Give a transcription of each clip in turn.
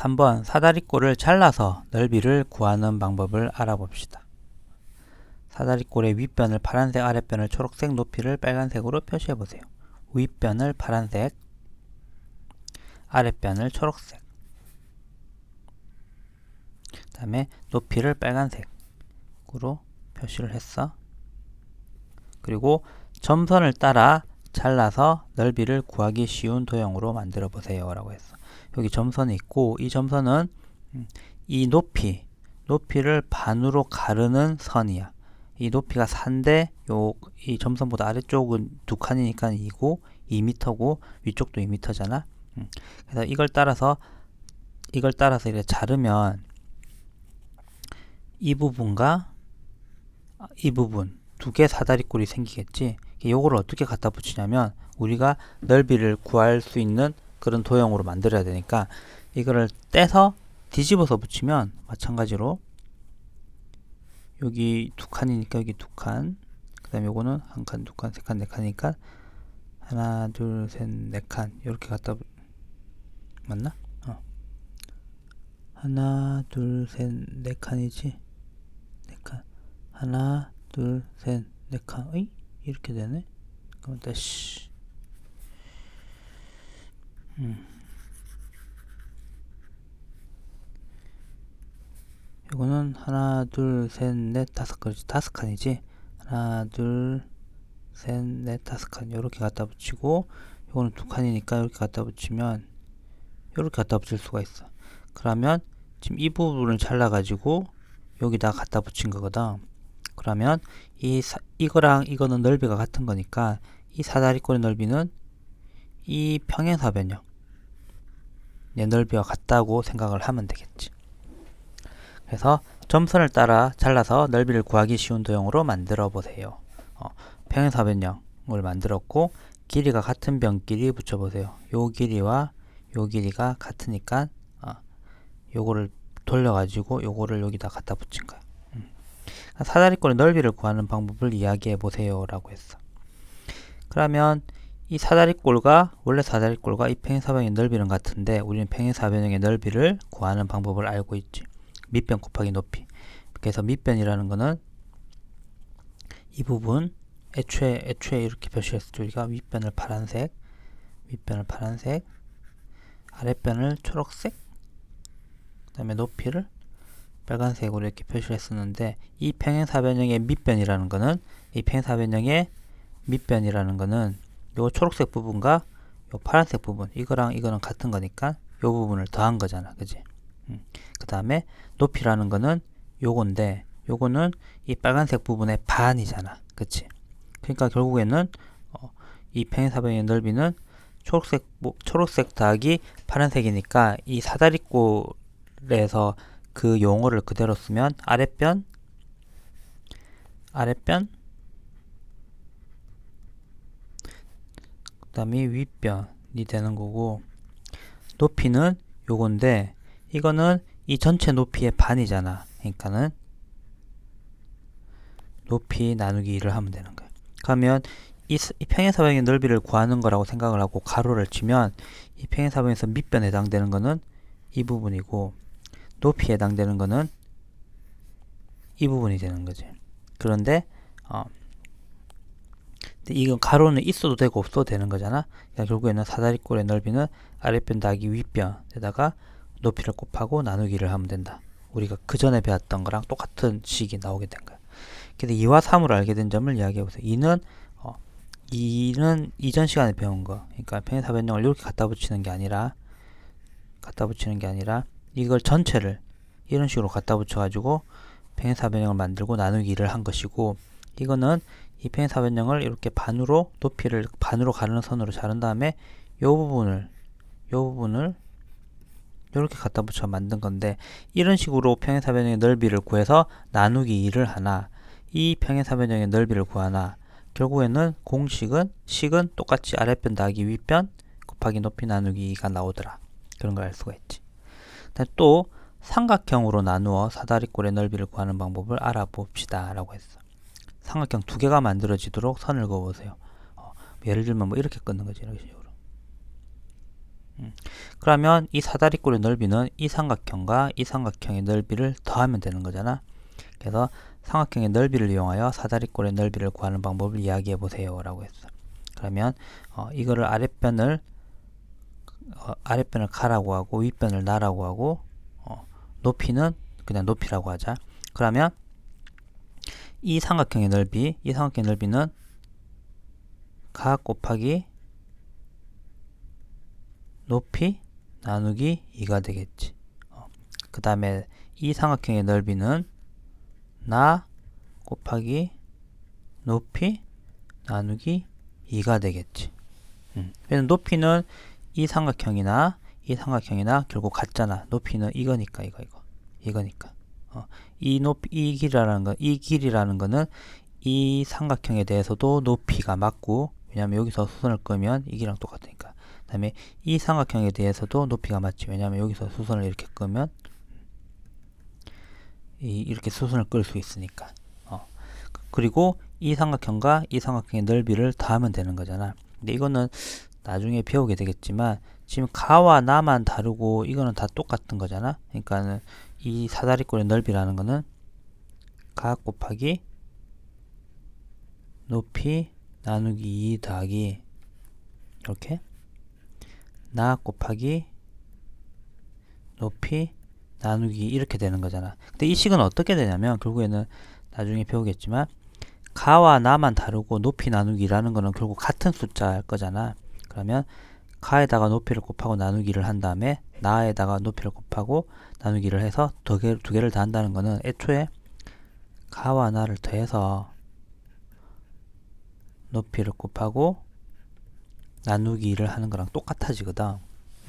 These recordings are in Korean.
3번 사다리꼴을 잘라서 넓이를 구하는 방법을 알아봅시다. 사다리꼴의 윗변을 파란색, 아랫변을 초록색, 높이를 빨간색으로 표시해 보세요. 윗변을 파란색, 아랫변을 초록색. 그 다음에 높이를 빨간색으로 표시를 했어. 그리고 점선을 따라 잘라서 넓이를 구하기 쉬운 도형으로 만들어 보세요 라고 했어 여기 점선이 있고 이 점선은 음, 이 높이 높이를 반으로 가르는 선이야. 이 높이가 4인데 요이 점선보다 아래쪽은 두 칸이니까 2고 2m고 위쪽도 2m잖아. 음, 그래서 이걸 따라서 이걸 따라서 이렇게 자르면 이 부분과 이 부분 두 개 사다리꼴이 생기겠지? 요거를 어떻게 갖다 붙이냐면 우리가 넓이를 구할 수 있는 그런 도형으로 만들어야 되니까 이거를 떼서 뒤집어서 붙이면 마찬가지로 여기 두 칸이니까 여기 두 칸, 그 다음에 요거는 한 칸, 두 칸, 세 칸, 네 칸이니까 하나, 둘, 셋, 네 칸 이렇게 갖다 붙... 맞나? 어. 하나, 둘, 셋, 네 칸이지? 네 칸. 하나, 둘, 셋, 네 칸. 이렇게 되네. 그럼 다시. 음. 이거는 하나, 둘, 셋, 넷, 다섯 칸이지. 다섯 칸이지. 하나, 둘, 셋, 넷, 다섯 칸. 이렇게 갖다 붙이고, 이거는 두 칸이니까 이렇게 갖다 붙이면 이렇게 갖다 붙일 수가 있어. 그러면 지금 이 부분을 잘라 가지고 여기다 갖다 붙인 거거든. 그러면 이 사, 이거랑 이거는 넓이가 같은 거니까 이 사다리꼴의 넓이는 이 평행사 변형 내 넓이와 같다고 생각을 하면 되겠지. 그래서 점선을 따라 잘라서 넓이를 구하기 쉬운 도형으로 만들어 보세요. 어, 평행사 변형을 만들었고 길이가 같은 변끼리 붙여보세요. 요 길이와 요 길이가 같으니까 어, 요거를 돌려가지고 요거를 여기다 갖다 붙인 거야. 음. 사다리꼴의 넓이를 구하는 방법을 이야기해 보세요 라고 했어. 그러면 이 사다리꼴과 원래 사다리꼴과 이 평행사변형의 넓이는 같은데 우리는 평행사변형의 넓이를 구하는 방법을 알고 있지. 밑변 곱하기 높이. 그래서 밑변이라는 거는 이 부분 애초에 애초에 이렇게 표시했을 우리가 윗변을 파란색, 윗변을 파란색, 아랫변을 초록색, 그다음에 높이를 빨간색으로 이렇게 표시를 했었는데 이 평행사변형의 밑변이라는 거는 이 평행사변형의 밑변이라는 거는 요 초록색 부분과 요 파란색 부분 이거랑 이거는 같은 거니까 요 부분을 더한 거잖아. 그지? 음. 그 다음에 높이라는 거는 요건데 요거는 이 빨간색 부분의 반이잖아. 그치? 그러니까 결국에는 어, 이 평행사변의 넓이는 초록색 뭐, 초록색 더하기 파란색이니까 이 사다리꼴에서 그 용어를 그대로 쓰면 아랫변 아랫변 그 다음에 윗변이 되는 거고 높이는 요건데 이거는 이 전체 높이의 반이잖아 그러니까는 높이 나누기 1을 하면 되는 거야 그러면 이, 이 평행사변의 넓이를 구하는 거라고 생각을 하고 가로를 치면 이 평행사변에서 밑변에 해당되는 거는 이 부분이고 높이에 해당되는 거는 이 부분이 되는 거지. 그런데 어, 이건 가로는 있어도 되고 없어도 되는 거잖아. 그러니까 결국에는 사다리꼴의 넓이는 아랫변 더하기 윗변에다가 높이를 곱하고 나누기를 하면 된다. 우리가 그 전에 배웠던 거랑 똑같은 식이 나오게 된 거야. 근데 2와 3으로 알게 된 점을 이야기해 보세요. 2는 어, 2는 이전 시간에 배운 거. 그러니까 평행사 변형을 이렇게 갖다 붙이는 게 아니라 갖다 붙이는 게 아니라 이걸 전체를 이런 식으로 갖다 붙여 가지고 평행사 변형을 만들고 나누기를 한 것이고 이거는 이 평행사변형을 이렇게 반으로 높이를 반으로 가르는 선으로 자른 다음에 이 부분을 이 부분을 이렇게 갖다 붙여 만든 건데 이런 식으로 평행사변형의 넓이를 구해서 나누기 2를 하나 이 평행사변형의 넓이를 구하나 결국에는 공식은 식은 똑같이 아랫변 더하기 윗변 곱하기 높이 나누기 2가 나오더라. 그런 걸 알 수가 있지. 또 삼각형으로 나누어 사다리꼴의 넓이를 구하는 방법을 알아봅시다 라고 했어 삼각형 두 개가 만들어지도록 선을 그어보세요 어, 예를 들면 뭐 이렇게 끊는 거지 이런 식으로 음. 그러면 이 사다리꼴의 넓이는 이 삼각형과 이 삼각형의 넓이를 더하면 되는 거잖아. 그래서 삼각형의 넓이를 이용하여 사다리꼴의 넓이를 구하는 방법을 이야기해 보세요 라고 했어. 그러면 어, 이거를 아랫변을 어, 아랫변을 가라고 하고 윗변을 나라고 하고 어, 높이는 그냥 높이라고 하자. 그러면 이 삼각형의 넓이, 이 삼각형의 넓이는 가 곱하기 높이 나누기 2가 되겠지. 어. 그 다음에 이 삼각형의 넓이는 나 곱하기 높이 나누기 2가 되겠지. 음. 높이는 이 삼각형이나 이 삼각형이나 결국 같잖아. 높이는 이거니까 이거 이거 이거니까. 어. 이 높이 이 길이라는 거, 이 길이라는 거는 이 삼각형에 대해서도 높이가 맞고 왜냐면 여기서 수선을 끄면 이 길이랑 똑같으니까. 그다음에 이 삼각형에 대해서도 높이가 맞지. 왜냐면 여기서 수선을 이렇게 끄면 이, 이렇게 수선을 끌 수 있으니까. 어. 그리고 이 삼각형과 이 삼각형의 넓이를 더하면 되는 거잖아. 근데 이거는 나중에 배우게 되겠지만 지금 가와 나만 다르고 이거는 다 똑같은 거잖아. 그러니까는 이 사다리꼴의 넓이라는 거는 가 곱하기 높이 나누기 2 더하기 이렇게 나 곱하기 높이 나누기 이렇게 되는 거잖아. 근데 이 식은 어떻게 되냐면 결국에는 나중에 배우겠지만 가와 나만 다르고 높이 나누기라는 거는 결국 같은 숫자일 거잖아. 그러면 가에다가 높이를 곱하고 나누기를 한 다음에 나에다가 높이를 곱하고 나누기를 해서 두, 개, 두 개를 더한다는 거는 애초에 가와 나를 더해서 높이를 곱하고 나누기를 하는 거랑 똑같아지거든.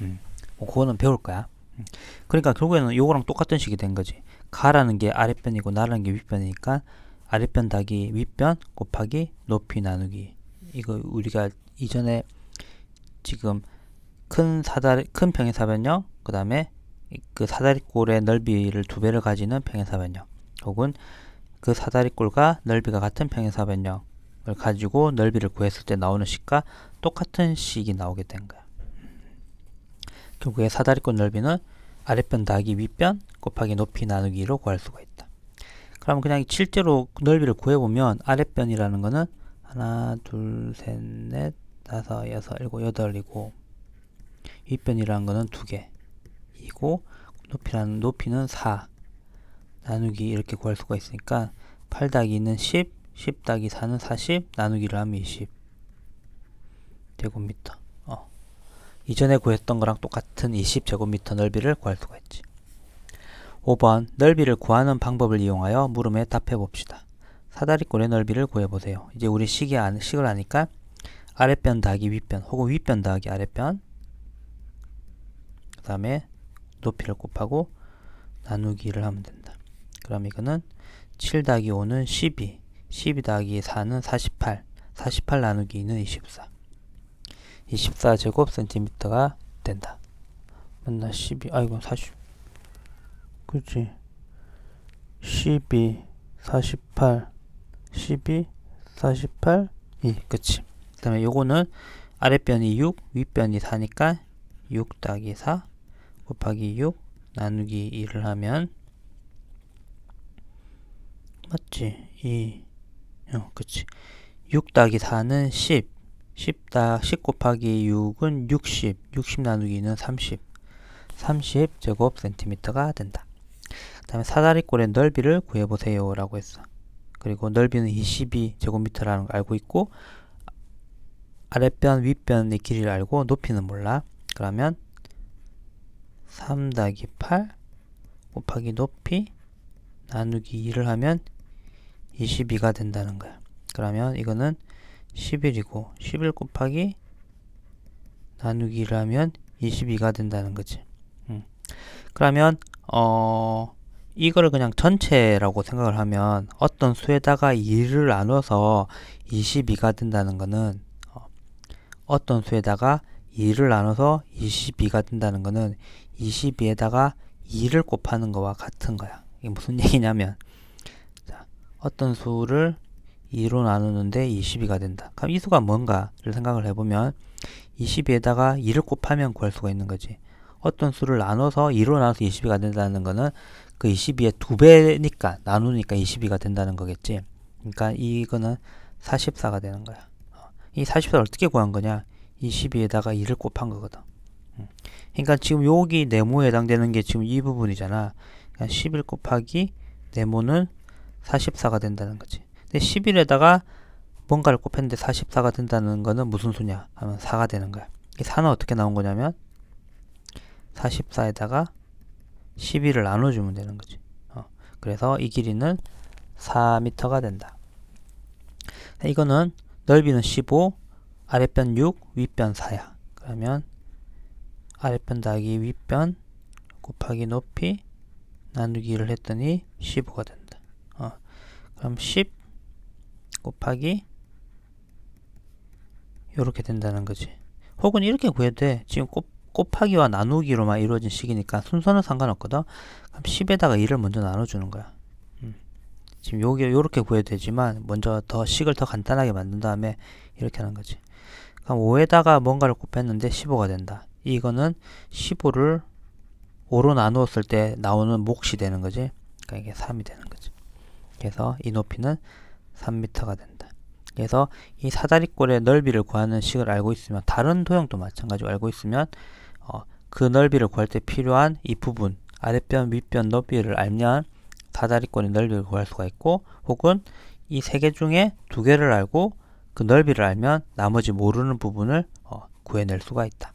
음. 뭐 그거는 배울 거야. 음. 그러니까 결국에는 요거랑 똑같은 식이 된 거지. 가라는 게 아랫변이고 나라는 게 윗변이니까 아랫변 더하기 윗변 곱하기 높이 나누기. 이거 우리가 이전에 지금 큰 사다리 큰 평행사변형 그 다음에 그 사다리꼴의 넓이를 두 배를 가지는 평행사변형 혹은 그 사다리꼴과 넓이가 같은 평행사변형을 가지고 넓이를 구했을 때 나오는 식과 똑같은 식이 나오게 된 거야. 결국에 사다리꼴 넓이는 아랫변 더하기 윗변 곱하기 높이 나누기로 구할 수가 있다. 그럼 그냥 실제로 넓이를 구해보면 아랫변이라는 거는 하나, 둘, 셋, 넷, 다섯, 여섯, 일곱, 여덟이고 윗변이라는 거는 두 개이고 높이라는 높이는 4 나누기 이렇게 구할 수가 있으니까 8 더하기 2는 10, 10 더하기 4는 40, 나누기를 하면 20 제곱미터. 어. 이전에 구했던 거랑 똑같은 20 제곱미터 넓이를 구할 수가 있지. 5번 넓이를 구하는 방법을 이용하여 물음에 답해 봅시다. 사다리꼴의 넓이를 구해 보세요. 이제 우리 식이 안, 식을 아니까 아랫변 더하기 윗변 혹은 윗변 더하기 아랫변. 그 다음에 높이를 곱하고 나누기를 하면 된다. 그럼 이거는 7 더하기 5는 12 12 더하기 4는 48 48 나누기 2는 24 24 제곱 센티미터가 된다. 맞나 12 아이고 40 그치 12 48 12 48 2 그치 그 다음에 요거는 아랫변이 6 윗변이 4니까 6 더하기 4 곱하기 6 나누기 2를 하면 맞지? 2 어, 그치. 6 더하기 4는 10 10, 다, 10 곱하기 6은 60 60 나누기는 30 30 제곱 센티미터가 된다. 그 다음에 사다리꼴의 넓이를 구해보세요 라고 했어. 그리고 넓이는 22 제곱미터라는 걸 알고 있고 아랫변 윗변의 길이를 알고 높이는 몰라 그러면 3 더하기 8 곱하기 높이 나누기 2를 하면 22가 된다는 거야. 그러면 이거는 11이고 11 곱하기 나누기를 하면 22가 된다는 거지. 음. 그러면 어 이거를 그냥 전체라고 생각을 하면 어떤 수에다가 2를 나눠서 22가 된다는 거는 어, 어떤 수에다가 2를 나눠서 22가 된다는 거는 22에다가 2를 곱하는 거와 같은 거야. 이게 무슨 얘기냐면 자, 어떤 수를 2로 나누는데 22가 된다. 그럼 이 수가 뭔가를 생각을 해보면 22에다가 2를 곱하면 구할 수가 있는 거지. 어떤 수를 나눠서 2로 나눠서 22가 된다는 거는 그 22의 두 배니까 나누니까 22가 된다는 거겠지. 그러니까 이거는 44가 되는 거야. 어, 이 44를 어떻게 구한 거냐? 22에다가 2를 곱한 거거든. 음. 그러니까 지금 여기 네모에 해당되는 게 지금 이 부분이잖아. 그러니까 11 곱하기 네모는 44가 된다는 거지. 근데 11에다가 뭔가를 곱했는데 44가 된다는 거는 무슨 수냐? 하면 4가 되는 거야. 이 4는 어떻게 나온 거냐면 44에다가 12를 나눠주면 되는 거지. 어, 그래서 이 길이는 4m가 된다. 이거는 넓이는 15, 아랫변 6, 윗변 4야. 그러면 아랫변 더하기 윗변 곱하기 높이 나누기를 했더니 15가 된다. 어, 그럼 10 곱하기 이렇게 된다는 거지. 혹은 이렇게 구해도 돼. 지금 곱, 곱하기와 나누기로만 이루어진 식이니까 순서는 상관없거든. 그럼 10에다가 2를 먼저 나눠주는 거야. 음. 지금 요게 요렇게 구해도 되지만 먼저 더 식을 더 간단하게 만든 다음에 이렇게 하는 거지. 그럼 5에다가 뭔가를 곱했는데 15가 된다. 이거는 15를 5로 나누었을 때 나오는 몫이 되는 거지. 그러니까 이게 3이 되는 거지. 그래서 이 높이는 3m가 된다. 그래서 이 사다리꼴의 넓이를 구하는 식을 알고 있으면 다른 도형도 마찬가지로 알고 있으면 어, 그 넓이를 구할 때 필요한 이 부분 아랫변 윗변 넓이를 알면 사다리꼴의 넓이를 구할 수가 있고 혹은 이 세 개 중에 두 개를 알고 그 넓이를 알면 나머지 모르는 부분을 어, 구해낼 수가 있다.